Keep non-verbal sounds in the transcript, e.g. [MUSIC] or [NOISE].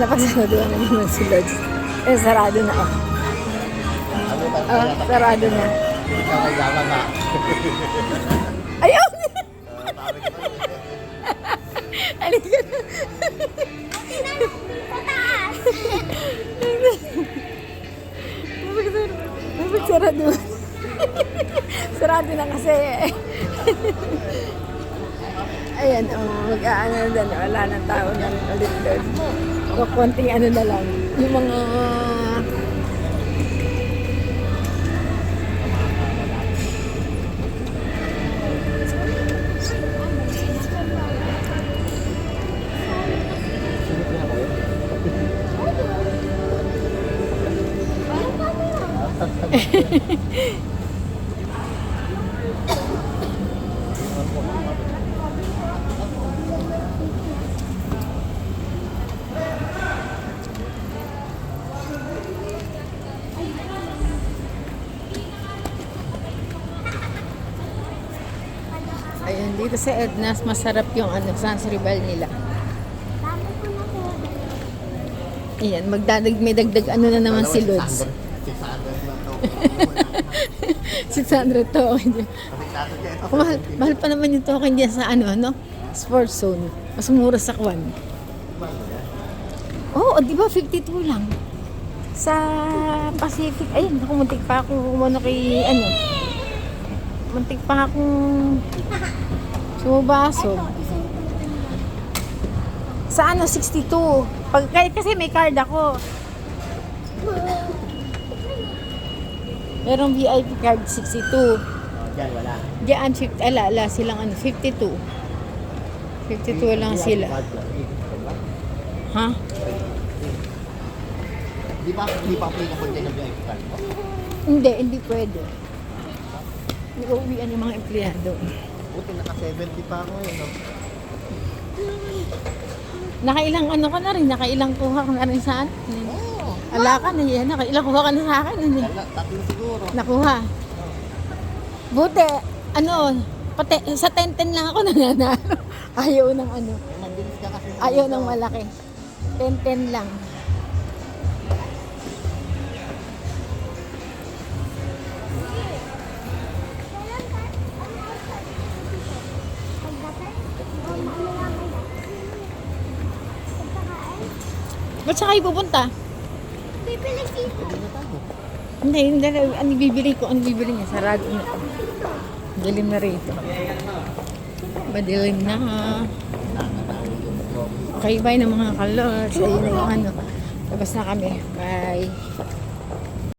Napagsasaduhan na naman si Lods. Eh, sarado na ako. Ba? Ah, sarado na. Ikaw ay yaman na. Ayun! Halika na. Bakit sarado? sarado na kasi. Ayan, oh, mag-aano na. Wala nang tao na ulit doon. O konting ano na lang. Yung mga... Ayun, [LAUGHS] dito sa Edna's, masarap yung ano, sansribal nila. Ayan, magdadag, may dagdag ano na naman si Lods. 600 600 na to. [LAUGHS] to. Hindi. Apektado siya ito. Ako, mahal, mahal pa naman yung token dyan sa ano, ano? Sports zone. Mas mura sa Kwan. Oo, oh, di ba 52 lang? Sa Pacific, ayun, naku, muntik pa ako umano kay, ano, muntik pa akong sumubasog. Sa ano, 62. Pag, kasi may card ako. Merong VIP card 62. Oh, Diyan, wala. Diyan, 50, ala, ala, silang ano, 52. 52 lang sila. Ha? Di ba, di ba applicable din ang VIP card mo? Hindi, hindi pwede. Hindi ko uwian yung mga empleyado. Buti naka 70 pa ako eh, no? Nakailang ano ka na rin, nakailang kuha ka na rin sa ano. Oo. Ala ka na yan, nakailang kuha ka na sa akin. Ano, tatlo siguro. nakuha. Buti, ano, pati, sa 10-10 lang ako [LAUGHS] nananalo. Ayaw ng ano, Eh, mabilis ka kasi. ayaw ng malaki. 10-10 lang. Ba't saan kayo pupunta? Bibili sito. Hindi. Hindi. Ano bibili ko? Ano bibili niya? Sarado na. Dilim na rito. Madilim na. Okay, bye na mga kalors. Ayun na yung ano. Labas na kami. Bye.